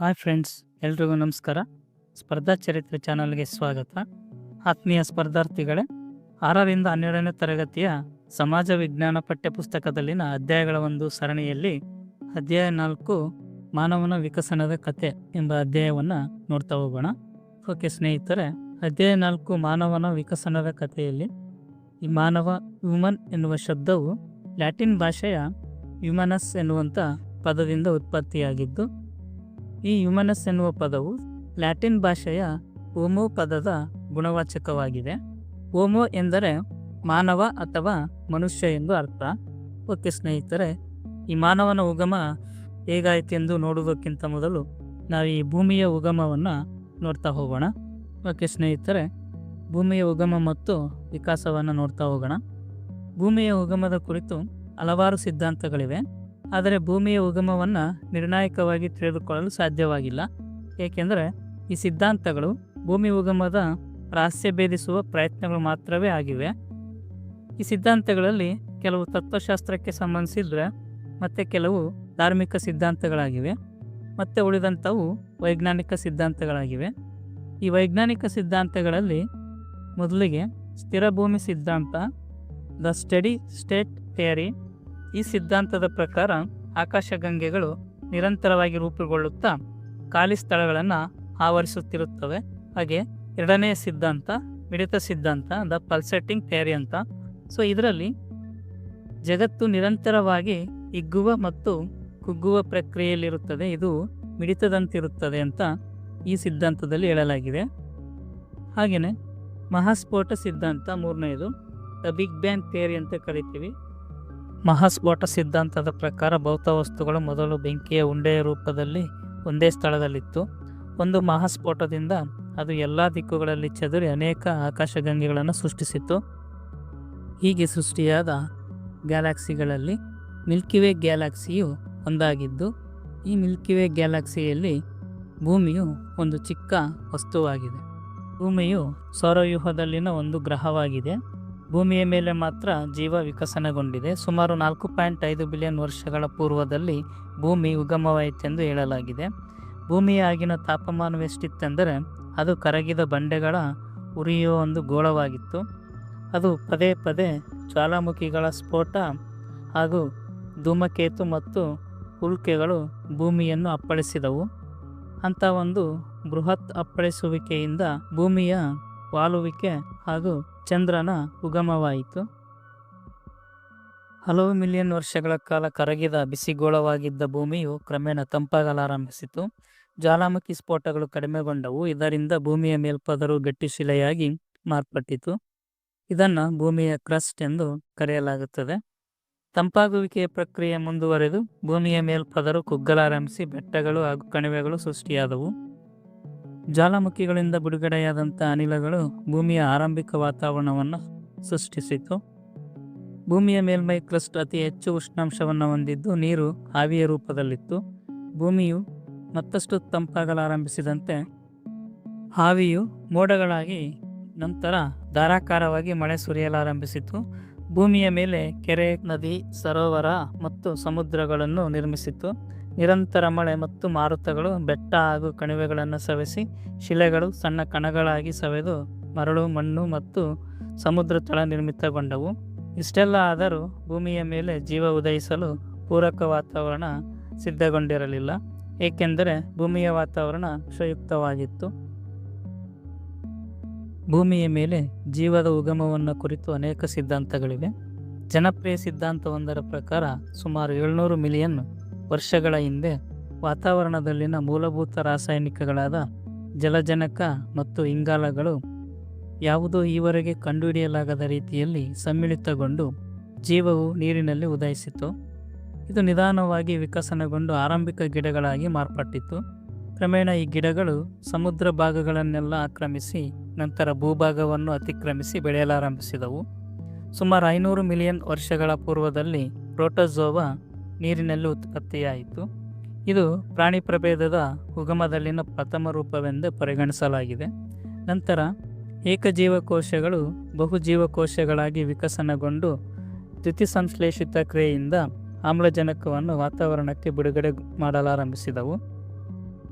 Hi friends, ಎಲ್ರಿಗೂ ನಮಸ್ಕಾರ. ಸ್ಪರ್ಧಾ ಚರಿತ್ರೆ ಚಾನಲ್ಗೆ ಸ್ವಾಗತ. ಆತ್ಮೀಯ ಸ್ಪರ್ಧಾರ್ಥಿಗಳೇ, ಆರರಿಂದ ಹನ್ನೆರಡನೇ ತರಗತಿಯ ಸಮಾಜ ವಿಜ್ಞಾನ ಪಠ್ಯಪುಸ್ತಕದಲ್ಲಿನ ಅಧ್ಯಾಯಗಳ ಒಂದು ಸರಣಿಯಲ್ಲಿ ಅಧ್ಯಾಯ ನಾಲ್ಕು, ಮಾನವನ ವಿಕಸನದ ಕತೆ ಎಂಬ ಅಧ್ಯಾಯವನ್ನು ನೋಡ್ತಾ ಹೋಗೋಣ. ಓಕೆ ಸ್ನೇಹಿತರೆ, ಅಧ್ಯಾಯ ನಾಲ್ಕು, ಮಾನವನ ವಿಕಸನದ ಕಥೆಯಲ್ಲಿ, ಈ ಮಾನವ ಹ್ಯೂಮನ್ ಎನ್ನುವ ಶಬ್ದವು ಲ್ಯಾಟಿನ್ ಭಾಷೆಯ ಹ್ಯೂಮನಸ್ ಎನ್ನುವಂಥ ಪದದಿಂದ ಉತ್ಪತ್ತಿಯಾಗಿದ್ದು ಈ ಹ್ಯೂಮನಸ್ ಎನ್ನುವ ಪದವು ಲ್ಯಾಟಿನ್ ಭಾಷೆಯ ಓಮೋ ಪದದ ಗುಣವಾಚಕವಾಗಿದೆ. ಓಮೋ ಎಂದರೆ ಮಾನವ ಅಥವಾ ಮನುಷ್ಯ ಎಂದು ಅರ್ಥ. ಓಕೆ ಸ್ನೇಹಿತರೆ, ಈ ಮಾನವನ ಉಗಮ ಹೇಗಾಯಿತು ಎಂದು ನೋಡುವುದಕ್ಕಿಂತ ಮೊದಲು ನಾವು ಈ ಭೂಮಿಯ ಉಗಮವನ್ನು ನೋಡ್ತಾ ಹೋಗೋಣ. ಓಕೆ ಸ್ನೇಹಿತರೆ, ಭೂಮಿಯ ಉಗಮ ಮತ್ತು ವಿಕಾಸವನ್ನು ನೋಡ್ತಾ ಹೋಗೋಣ. ಭೂಮಿಯ ಉಗಮದ ಕುರಿತು ಹಲವಾರು ಸಿದ್ಧಾಂತಗಳಿವೆ. ಆದರೆ ಭೂಮಿಯ ಉಗಮವನ್ನು ನಿರ್ಣಾಯಕವಾಗಿ ತಿಳಿದುಕೊಳ್ಳಲು ಸಾಧ್ಯವಾಗಿಲ್ಲ. ಏಕೆಂದರೆ ಈ ಸಿದ್ಧಾಂತಗಳು ಭೂಮಿ ಉಗಮದ ರಹಸ್ಯ ಭೇದಿಸುವ ಪ್ರಯತ್ನಗಳು ಮಾತ್ರವೇ ಆಗಿವೆ. ಈ ಸಿದ್ಧಾಂತಗಳಲ್ಲಿ ಕೆಲವು ತತ್ವಶಾಸ್ತ್ರಕ್ಕೆ ಸಂಬಂಧಿಸಿದರೆ ಮತ್ತು ಕೆಲವು ಧಾರ್ಮಿಕ ಸಿದ್ಧಾಂತಗಳಾಗಿವೆ, ಮತ್ತು ಉಳಿದಂಥವು ವೈಜ್ಞಾನಿಕ ಸಿದ್ಧಾಂತಗಳಾಗಿವೆ. ಈ ವೈಜ್ಞಾನಿಕ ಸಿದ್ಧಾಂತಗಳಲ್ಲಿ ಮೊದಲಿಗೆ ಸ್ಥಿರ ಭೂಮಿ ಸಿದ್ಧಾಂತ, ದ ಸ್ಟಡಿ ಸ್ಟೇಟ್ ಥಿಯರಿ ಈ ಸಿದ್ಧಾಂತದ ಪ್ರಕಾರ ಆಕಾಶಗಂಗೆಗಳು ನಿರಂತರವಾಗಿ ರೂಪುಗೊಳ್ಳುತ್ತಾ ಖಾಲಿ ಸ್ಥಳಗಳನ್ನು ಆವರಿಸುತ್ತಿರುತ್ತವೆ. ಹಾಗೆ ಎರಡನೇ ಸಿದ್ಧಾಂತ, ಮಿಡಿತ ಸಿದ್ಧಾಂತ, ದ ಪಲ್ಸೆಟ್ಟಿಂಗ್ ಥಿಯರಿ ಅಂತ. ಸೊ ಇದರಲ್ಲಿ ಜಗತ್ತು ನಿರಂತರವಾಗಿ ಹಿಗ್ಗುವ ಮತ್ತು ಕುಗ್ಗುವ ಪ್ರಕ್ರಿಯೆಯಲ್ಲಿರುತ್ತದೆ. ಇದು ಮಿಡಿತದಂತಿರುತ್ತದೆ ಅಂತ ಈ ಸಿದ್ಧಾಂತದಲ್ಲಿ ಹೇಳಲಾಗಿದೆ. ಹಾಗೆಯೇ ಮಹಾಸ್ಫೋಟ ಸಿದ್ಧಾಂತ ಮೂರನೆಯದು ದ ಬಿಗ್ ಬ್ಯಾಂಗ್ ಥಿಯರಿ ಅಂತ ಕರಿತೀವಿ. ಮಹಾಸ್ಫೋಟ ಸಿದ್ಧಾಂತದ ಪ್ರಕಾರ ಭೌತ ವಸ್ತುಗಳು ಮೊದಲು ಬೆಂಕಿಯ ಉಂಡೆಯ ರೂಪದಲ್ಲಿ ಒಂದೇ ಸ್ಥಳದಲ್ಲಿತ್ತು. ಒಂದು ಮಹಾಸ್ಫೋಟದಿಂದ ಅದು ಎಲ್ಲ ದಿಕ್ಕುಗಳಲ್ಲಿ ಚದುರಿ ಅನೇಕ ಆಕಾಶಗಂಗೆಗಳನ್ನು ಸೃಷ್ಟಿಸಿತ್ತು. ಹೀಗೆ ಸೃಷ್ಟಿಯಾದ ಗ್ಯಾಲಕ್ಸಿಗಳಲ್ಲಿ ಮಿಲ್ಕಿವೇ ಗ್ಯಾಲಕ್ಸಿಯು ಒಂದಾಗಿದ್ದು, ಈ ಮಿಲ್ಕಿವೇ ಗ್ಯಾಲಕ್ಸಿಯಲ್ಲಿ ಭೂಮಿಯು ಒಂದು ಚಿಕ್ಕ ವಸ್ತುವಾಗಿದೆ. ಭೂಮಿಯು ಸೌರವ್ಯೂಹದಲ್ಲಿನ ಒಂದು ಗ್ರಹವಾಗಿದೆ. ಭೂಮಿಯ ಮೇಲೆ ಮಾತ್ರ ಜೀವ ವಿಕಸನಗೊಂಡಿದೆ. ಸುಮಾರು ನಾಲ್ಕು ಪಾಯಿಂಟ್ ಐದು ಬಿಲಿಯನ್ ವರ್ಷಗಳ ಪೂರ್ವದಲ್ಲಿ ಭೂಮಿ ಉಗಮವಾಯಿತೆಂದು ಹೇಳಲಾಗಿದೆ. ಭೂಮಿಯ ಆಗಿನ ತಾಪಮಾನವೆಷ್ಟಿತ್ತೆಂದರೆ ಅದು ಕರಗಿದ ಬಂಡೆಗಳ ಉರಿಯುವ ಒಂದು ಗೋಳವಾಗಿತ್ತು. ಅದು ಪದೇ ಪದೇ ಜ್ವಾಲಾಮುಖಿಗಳ ಸ್ಫೋಟ ಹಾಗೂ ಧೂಮಕೇತು ಮತ್ತು ಉಲ್ಕೆಗಳು ಭೂಮಿಯನ್ನು ಅಪ್ಪಳಿಸಿದವು. ಅಂಥ ಒಂದು ಬೃಹತ್ ಅಪ್ಪಳಿಸುವಿಕೆಯಿಂದ ಭೂಮಿಯ ವಾಲುವಿಕೆ ಹಾಗೂ ಚಂದ್ರನ ಉಗಮವಾಯಿತು. ಹಲವು ಮಿಲಿಯನ್ ವರ್ಷಗಳ ಕಾಲ ಕರಗಿದ ಬಿಸಿಗೋಳವಾಗಿದ್ದ ಭೂಮಿಯು ಕ್ರಮೇಣ ತಂಪಾಗಲಾರಂಭಿಸಿತು. ಜ್ವಾಲಾಮುಖಿ ಸ್ಫೋಟಗಳು ಕಡಿಮೆಗೊಂಡವು. ಇದರಿಂದ ಭೂಮಿಯ ಮೇಲ್ಪದರು ಗಟ್ಟಿಶಿಲೆಯಾಗಿ ಮಾರ್ಪಟ್ಟಿತು. ಇದನ್ನು ಭೂಮಿಯ ಕ್ರಸ್ಟ್ ಎಂದು ಕರೆಯಲಾಗುತ್ತದೆ. ತಂಪಾಗುವಿಕೆಯ ಪ್ರಕ್ರಿಯೆ ಮುಂದುವರೆದು ಭೂಮಿಯ ಮೇಲ್ಪದರು ಕುಗ್ಗಲಾರಂಭಿಸಿ ಬೆಟ್ಟಗಳು ಹಾಗೂ ಕಣಿವೆಗಳು ಸೃಷ್ಟಿಯಾದವು. ಜ್ವಾಲಾಮುಖಿಗಳಿಂದ ಬಿಡುಗಡೆಯಾದಂಥ ಅನಿಲಗಳು ಭೂಮಿಯ ಆರಂಭಿಕ ವಾತಾವರಣವನ್ನು ಸೃಷ್ಟಿಸಿತು ಭೂಮಿಯ ಮೇಲ್ಮೈ ಕ್ರಸ್ಟ್ ಅತಿ ಹೆಚ್ಚು ಉಷ್ಣಾಂಶವನ್ನು ಹೊಂದಿದ್ದು ನೀರು ಆವಿಯ ರೂಪದಲ್ಲಿತ್ತು. ಭೂಮಿಯು ಮತ್ತಷ್ಟು ತಂಪಾಗಲಾರಂಭಿಸಿದಂತೆ ಹಾವಿಯು ಮೋಡಗಳಾಗಿ ನಂತರ ಧಾರಾಕಾರವಾಗಿ ಮಳೆ ಸುರಿಯಲಾರಂಭಿಸಿತು. ಭೂಮಿಯ ಮೇಲೆ ಕೆರೆ, ನದಿ, ಸರೋವರ ಮತ್ತು ಸಮುದ್ರಗಳನ್ನು ನಿರ್ಮಿಸಿತು ನಿರಂತರ ಮಳೆ ಮತ್ತು ಮಾರುತಗಳು ಬೆಟ್ಟ ಹಾಗೂ ಕಣಿವೆಗಳನ್ನು ಸವೆಸಿ ಶಿಲೆಗಳು ಸಣ್ಣ ಕಣಗಳಾಗಿ ಸವೆದು ಮರಳು, ಮಣ್ಣು ಮತ್ತು ಸಮುದ್ರ ತಳ ನಿರ್ಮಿತಗೊಂಡವು. ಇಷ್ಟೆಲ್ಲ ಆದರೂ ಭೂಮಿಯ ಮೇಲೆ ಜೀವ ಉದಯಿಸಲು ಪೂರಕ ವಾತಾವರಣ ಸಿದ್ಧಗೊಂಡಿರಲಿಲ್ಲ, ಏಕೆಂದರೆ ಭೂಮಿಯ ವಾತಾವರಣ ವಿಷಯುಕ್ತವಾಗಿತ್ತು ಭೂಮಿಯ ಮೇಲೆ ಜೀವದ ಉಗಮವನ್ನು ಕುರಿತು ಅನೇಕ ಸಿದ್ಧಾಂತಗಳಿವೆ. ಜನಪ್ರಿಯ ಸಿದ್ಧಾಂತವೊಂದರ ಪ್ರಕಾರ ಸುಮಾರು ಏಳ್ನೂರು ಮಿಲಿಯನ್ ವರ್ಷಗಳ ಹಿಂದೆ ವಾತಾವರಣದಲ್ಲಿನ ಮೂಲಭೂತ ರಾಸಾಯನಿಕಗಳಾದ ಜಲಜನಕ ಮತ್ತು ಇಂಗಾಲಗಳು ಯಾವುದೋ ಈವರೆಗೆ ಕಂಡುಹಿಡಿಯಲಾಗದ ರೀತಿಯಲ್ಲಿ ಸಮ್ಮಿಳಿತಗೊಂಡು ಜೀವವು ನೀರಿನಲ್ಲಿ ಉದಯಿಸಿತು. ಇದು ನಿಧಾನವಾಗಿ ವಿಕಸನಗೊಂಡು ಆರಂಭಿಕ ಗಿಡಗಳಾಗಿ ಮಾರ್ಪಟ್ಟಿತು ಕ್ರಮೇಣ ಈ ಗಿಡಗಳು ಸಮುದ್ರ ಭಾಗಗಳನ್ನೆಲ್ಲ ಆಕ್ರಮಿಸಿ ನಂತರ ಭೂಭಾಗವನ್ನು ಅತಿಕ್ರಮಿಸಿ ಬೆಳೆಯಲಾರಂಭಿಸಿದವು. ಸುಮಾರು ಐನೂರು ಮಿಲಿಯನ್ ವರ್ಷಗಳ ಪೂರ್ವದಲ್ಲಿ ಪ್ರೋಟೋಜೋವಾ ನೀರಿನಲ್ಲಿ ಉತ್ಪತ್ತಿಯಾಯಿತು. ಇದು ಪ್ರಾಣಿ ಪ್ರಭೇದದ ಉಗಮದಲ್ಲಿನ ಪ್ರಥಮ ರೂಪವೆಂದು ಪರಿಗಣಿಸಲಾಗಿದೆ. ನಂತರ ಏಕಜೀವಕೋಶಗಳು ಬಹುಜೀವಕೋಶಗಳಾಗಿ ವಿಕಸನಗೊಂಡು ದ್ಯುತಿಸಂಶ್ಲೇಷಿತ ಕ್ರಿಯೆಯಿಂದ ಆಮ್ಲಜನಕವನ್ನು ವಾತಾವರಣಕ್ಕೆ ಬಿಡುಗಡೆ ಮಾಡಲಾರಂಭಿಸಿದವು.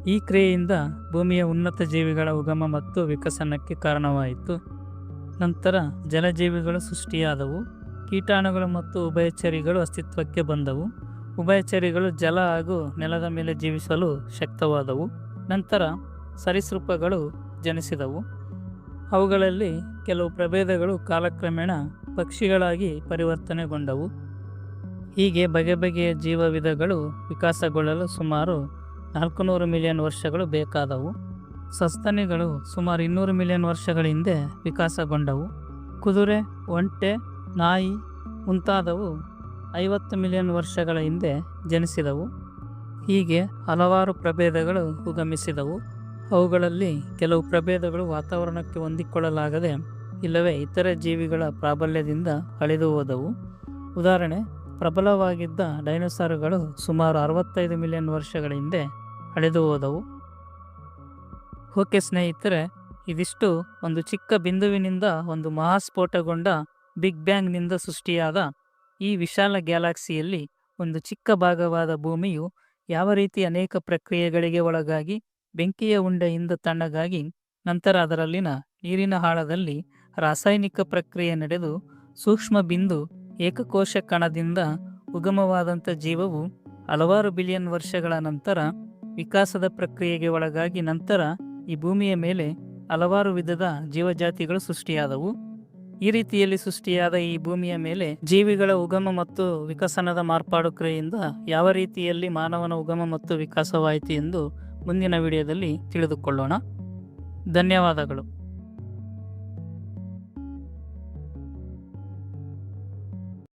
ಈ ಕ್ರಿಯೆಯಿಂದ ಭೂಮಿಯ ಉನ್ನತ ಜೀವಿಗಳ ಉಗಮ ಮತ್ತು ವಿಕಸನಕ್ಕೆ ಕಾರಣವಾಯಿತು. ನಂತರ ಜಲಜೀವಿಗಳು ಸೃಷ್ಟಿಯಾದವು, ಕೀಟಾಣುಗಳು ಮತ್ತು ಉಭಯಚರಿಗಳು ಅಸ್ತಿತ್ವಕ್ಕೆ ಬಂದವು. ಉಭಯಚರಿಗಳು ಜಲ ಹಾಗೂ ನೆಲದ ಮೇಲೆ ಜೀವಿಸಲು ಶಕ್ತವಾದವು. ನಂತರ ಸರೀಸೃಪಗಳು ಜನಿಸಿದವು. ಅವುಗಳಲ್ಲಿ ಕೆಲವು ಪ್ರಭೇದಗಳು ಕಾಲಕ್ರಮೇಣ ಪಕ್ಷಿಗಳಾಗಿ ಪರಿವರ್ತನೆಗೊಂಡವು. ಹೀಗೆ ಬಗೆ ಬಗೆಯ ಜೀವವಿಧಗಳು ವಿಕಾಸಗೊಳ್ಳಲು ಸುಮಾರು ನಾಲ್ಕುನೂರು ಮಿಲಿಯನ್ ವರ್ಷಗಳು ಬೇಕಾದವು. ಸಸ್ತನಿಗಳು ಸುಮಾರು ಇನ್ನೂರು ಮಿಲಿಯನ್ ವರ್ಷಗಳ ಹಿಂದೆ ವಿಕಾಸಗೊಂಡವು. ಕುದುರೆ, ಒಂಟೆ, ನಾಯಿ ಮುಂತಾದವು ಐವತ್ತು ಮಿಲಿಯನ್ ವರ್ಷಗಳ ಹಿಂದೆ ಜನಿಸಿದವು. ಹೀಗೆ ಹಲವಾರು ಪ್ರಭೇದಗಳು ಉಗಮಿಸಿದವು. ಅವುಗಳಲ್ಲಿ ಕೆಲವು ಪ್ರಭೇದಗಳು ವಾತಾವರಣಕ್ಕೆ ಹೊಂದಿಕೊಳ್ಳಲಾಗದೆ ಇಲ್ಲವೇ ಇತರೆ ಜೀವಿಗಳ ಪ್ರಾಬಲ್ಯದಿಂದ ಅಳಿದು ಹೋದವು. ಉದಾಹರಣೆ, ಪ್ರಬಲವಾಗಿದ್ದ ಡೈನೋಸಾರುಗಳು ಸುಮಾರು ಅರವತ್ತೈದು ಮಿಲಿಯನ್ ವರ್ಷಗಳ ಹಿಂದೆ ಅಳಿದು ಹೋದವು. ಓಕೆ ಸ್ನೇಹಿತರೆ, ಇದಿಷ್ಟು ಒಂದು ಚಿಕ್ಕ ಬಿಂದುವಿನಿಂದ ಒಂದು ಮಹಾಸ್ಫೋಟಗೊಂಡ ಬಿಗ್ ಬ್ಯಾಂಗ್ನಿಂದ ಸೃಷ್ಟಿಯಾದ ಈ ವಿಶಾಲ ಗ್ಯಾಲಾಕ್ಸಿಯಲ್ಲಿ ಒಂದು ಚಿಕ್ಕ ಭಾಗವಾದ ಭೂಮಿಯು ಯಾವ ರೀತಿ ಅನೇಕ ಪ್ರಕ್ರಿಯೆಗಳಿಗೆ ಒಳಗಾಗಿ ಬೆಂಕಿಯ ಉಂಡೆಯಿಂದ ತಣ್ಣಗಾಗಿ ನಂತರ ಅದರಲ್ಲಿನ ನೀರಿನ ಆಳದಲ್ಲಿ ರಾಸಾಯನಿಕ ಪ್ರಕ್ರಿಯೆ ನಡೆದು ಸೂಕ್ಷ್ಮ ಬಿಂದು ಏಕಕೋಶ ಕಣದಿಂದ ಉಗಮವಾದಂಥ ಜೀವವು ಹಲವಾರು ಬಿಲಿಯನ್ ವರ್ಷಗಳ ನಂತರ ವಿಕಾಸದ ಪ್ರಕ್ರಿಯೆಗೆ ಒಳಗಾಗಿ ನಂತರ ಈ ಭೂಮಿಯ ಮೇಲೆ ಹಲವಾರು ವಿಧದ ಜೀವಜಾತಿಗಳು ಸೃಷ್ಟಿಯಾದವು. ಈ ರೀತಿಯಲ್ಲಿ ಸೃಷ್ಟಿಯಾದ ಈ ಭೂಮಿಯ ಮೇಲೆ ಜೀವಿಗಳ ಉಗಮ ಮತ್ತು ವಿಕಸನದ ಮಾರ್ಪಾಡು ಕ್ರಿಯೆಯಿಂದ ಯಾವ ರೀತಿಯಲ್ಲಿ ಮಾನವನ ಉಗಮ ಮತ್ತು ವಿಕಾಸವಾಯಿತು ಎಂದು ಮುಂದಿನ ವಿಡಿಯೋದಲ್ಲಿ ತಿಳಿದುಕೊಳ್ಳೋಣ. ಧನ್ಯವಾದಗಳು.